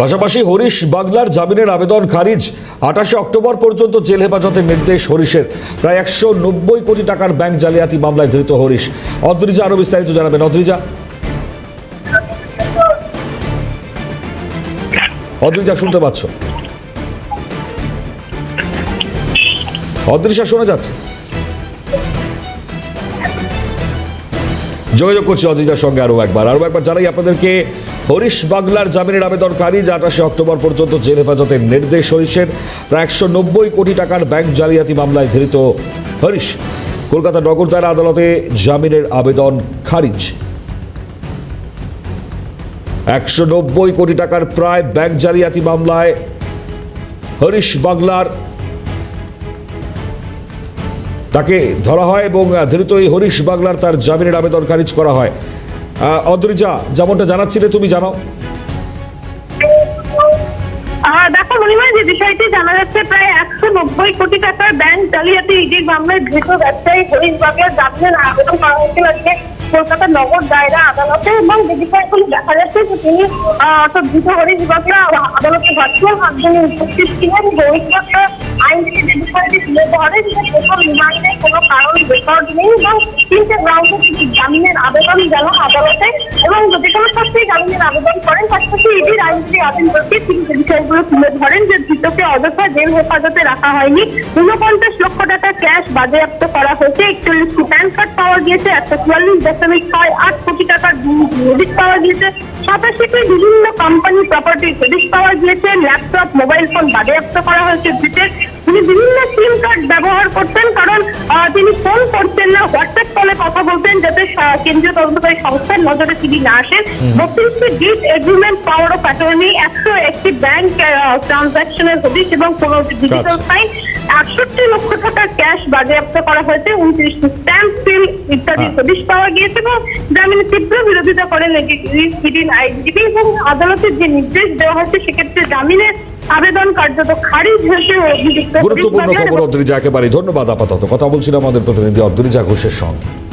পাশাপাশি হরিশ বাগলার জামিনের আবেদন খারিজ। আঠাশে অক্টোবর পর্যন্ত জেল হেফাজতের নির্দেশ হরিশের। প্রায় একশো নব্বই কোটি টাকার ব্যাংক জালিয়াতি মামলায় ধৃত হরিশ। অদ্রিজা আরও বিস্তারিত জানাবেন। অদ্রিজা? অদ্রিজা, শুনতে পাচ্ছ? অদৃশ্যা শোনা যাচ্ছে? যোগাযোগ করছি অদ্রিজার সঙ্গে আরও একবার। আরও একবার জানাই আপনাদেরকে হরিশ বাংলার জামিনের আবেদন খারিজ আঠাশে অক্টোবর পর্যন্ত জেল হেফাজতের নির্দেশ হরিশের প্রায় একশো নব্বই কোটি টাকার ব্যাংক জালিয়াতি মামলায় ধৃত হরিশ। কলকাতা নগরদারা আদালতে জামিনের আবেদন খারিজ। একশো নব্বই কোটি টাকার প্রায় ব্যাংক জালিয়াতি মামলায় হরিশ বাংলার। তাকে ধরা হয় এবং ধৃত এই হরিশ বাংলার তার জামিনের আবেদন খারিজ করা হয়। অদ্রিজা, যেমনটা জানাচ্ছিলে, তুমি জানাও। দেখো মনিমা যে বিষয়টি জানা যাচ্ছে, প্রায় একশো নব্বই কোটি টাকার ব্যাংক জালিয়াতি ইডির মামলায় ধৃত ব্যবসায়ী হরিশ বাগের জামিনের আবেদন করা হয়েছিল আজকে কলকাতা নগর দায়রা আদালতে, এবং যে বিষয়গুলি দেখা যাচ্ছে যে তিনি অর্থাৎ ধৃত হরিশ বাগলা আদালতে ভার্চুয়াল মাধ্যমে উপস্থিত ছিলেন হরিশ বাগলা আইন থেকে যে বিষয়টি তুলে ধরে যে কোনো রিমান্ডে কোনো কারণ তিনটে গ্রাউন্ডে তিনি জামিনের আবেদন জানান আদালতে এবং যে কোনো ক্ষেত্রে জামিনের আবেদন করেন পাশাপাশি ইডির আইনজীবী আবেদন করতে তিনি বিষয়গুলো তুলে ধরেন যে ধৃতকে অযথা জেল হেফাজতে রাখা হয়নি ঊনপঞ্চাশ লক্ষ টাকা ক্যাশ বাজেয়াপ্ত করা হয়েছে একচল্লিশটি প্যান কার্ড পাওয়া গিয়েছে একশো চুয়াল্লিশ দশমিক ছয় আট কোটি টাকার ক্রেডিট পাওয়া গিয়েছে সাতাশিটি বিভিন্ন কোম্পানি প্রপার্টি ক্রেডিট পাওয়া গিয়েছে ল্যাপটপ মোবাইল ফোন বাজেয়াপ্ত করা হয়েছে ধৃতের তিনি বিভিন্ন সিম কার্ড ব্যবহার করতেন, কারণ তিনি ফোন কথা বলতেন যাতে কেন্দ্রীয় তদন্তকারী সংস্থার নজরে তিনি না আসেন বত্রিশটি deed agreement power of attorney একশো একটি ব্যাংক ট্রানজাকশনের হদিশ এবং পনেরোটি ডিজিটাল। সাইন আটষট্টি লক্ষ টাকার ক্যাশ বাজেয়াপ্ত করা হয়েছে উনত্রিশটি স্ট্যাম্প সিল ইত্যাদি হ্যাঁ। হদিশ পাওয়া গিয়েছে এবং জামিনের তীব্র বিরোধিতা করেন ইডির আইনজীবী এবং আদালতের যে নির্দেশ দেওয়া হয়েছে সেক্ষেত্রে জামিনের আবেদন কার্যত খারিজ হয়েছে গুরুত্বপূর্ণ খবর অদ্রিজা একেবারে ধন্যবাদ আপাতত কথা বলছিলাম আমাদের প্রতিনিধি অদ্রিজা ঘোষের সঙ্গে